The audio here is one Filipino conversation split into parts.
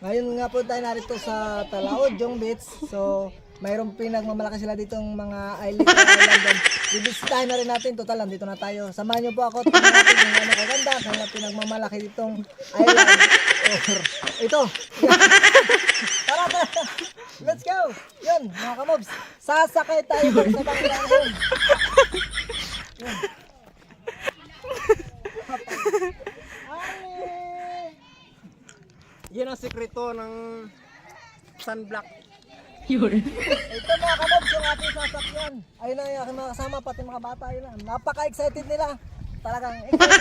Ngayon nga po tayo narito sa Talaod, Jong Beach. So, mayroong pinagmamalaki sila ditong mga island. island. Bibisitahin na rin natin. Total, nandito na tayo. Samahan niyo po ako. Tingnan natin kung ano kaganda. Kaya pinagmamalaki ditong island. Ito. Tara, tara. Let's go. Yun, mga kamobs. Sasakay tayo sa bangka ngayon. Ay! Yan ang sekreto ng sunblock. Ito mga kamobs, yung ating sasakyan. Ayun na yung mga kasama, pati mga bata. Ayun na. Napaka-excited nila. Talagang excited.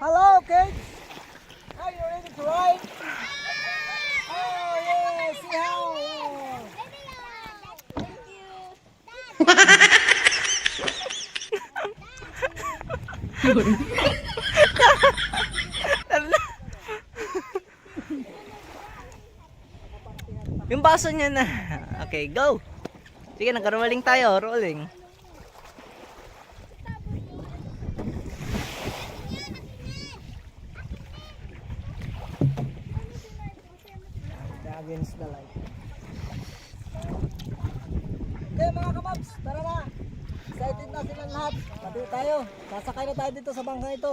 Hello, kids. Yung baso niya na. Okay, go. Sige, nagka-rolling tayo. Rolling. against the light. Okay mga kamabs, tara na. Excited na silang lahat. Pati tayo. Sasakay na tayo dito sa bangka ito.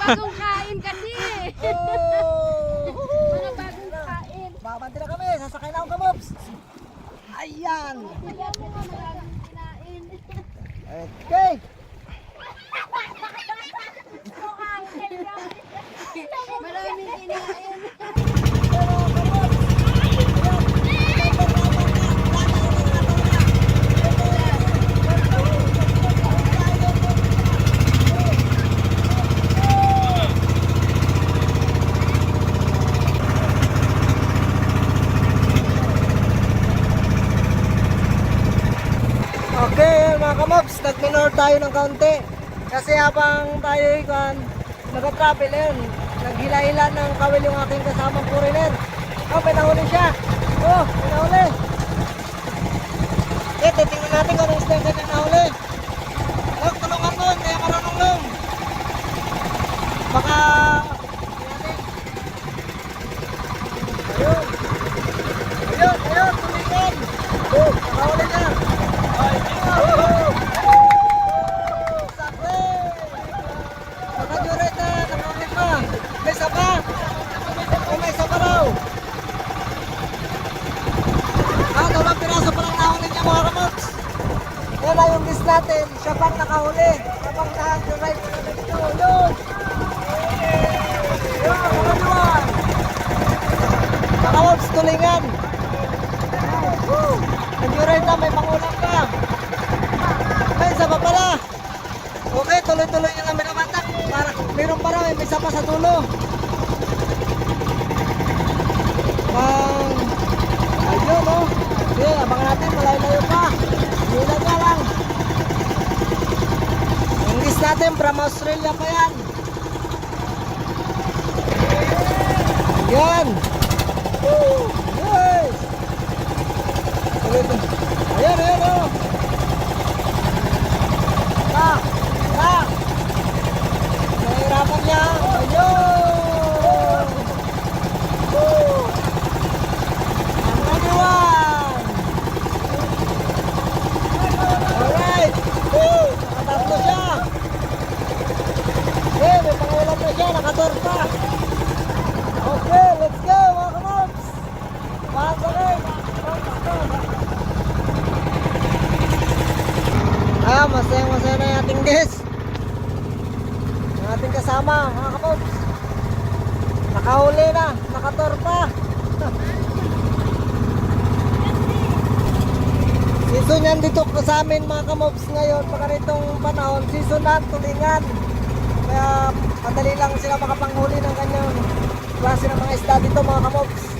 Bagong kain kasi. Oh! Mga bagong kain. Babanti na kami. Sasakay na ako kamabs. Ayan. Okay. Maraming kinain. Kamobs, nag-minor tayo ng kaunti. Kasi habang tayo ikan, nag-travel yun, naghila-hila ng kawil yung aking kasamang foreigner. Oh, may nahuli siya. Oh, may nahuli. Eh, titingnan natin kung anong step na nahuli. Oh, tulungan mo, ako marunong lang. Baka... Ayun. Ayun, ayun, tulingan. Oh, nakahuli niya. May isa pa! Oh, may isa pa raw! Ah, dalawang piraso pa lang nahuli niya mga kamots. Yan na yung list natin. Siya pang nakahuli. Siya pang naka-drive na dito. Yun! Yun, makaliwan! Kamots, tulingan! Woo! Nag-ride na, may pangulang ka! May isa pa pala. Okay, tuloy-tuloy yung namin namatak. Para, meron pa raw, may isa pa sa dulo. Pang, ayun oh. Sige, abangan natin, malayo-layo pa. Hila niya lang. Ang list natin, from Australia pa yan. Yan. Yes! Tuloy-tuloy. Ayan, ayan oh. Ah! Ah! Nahihirapan niya. Ayun! Woo! Another one! Alright! Woo! Nakatatlo siya! Okay, may pangulam na siya. Nakatorta! Okay, let's go mga kamobs! Pasakay! Ah, masaya masaya na yung ating guest. Yung ating kasama, mga kapobs. Nakahuli na, nakatorpa. season yan dito ko sa amin mga kamobs ngayon. Pagka nitong panahon, season na, tulingan. Kaya madali lang sila makapanghuli ng kanyang klase ng mga isda dito mga kamobs.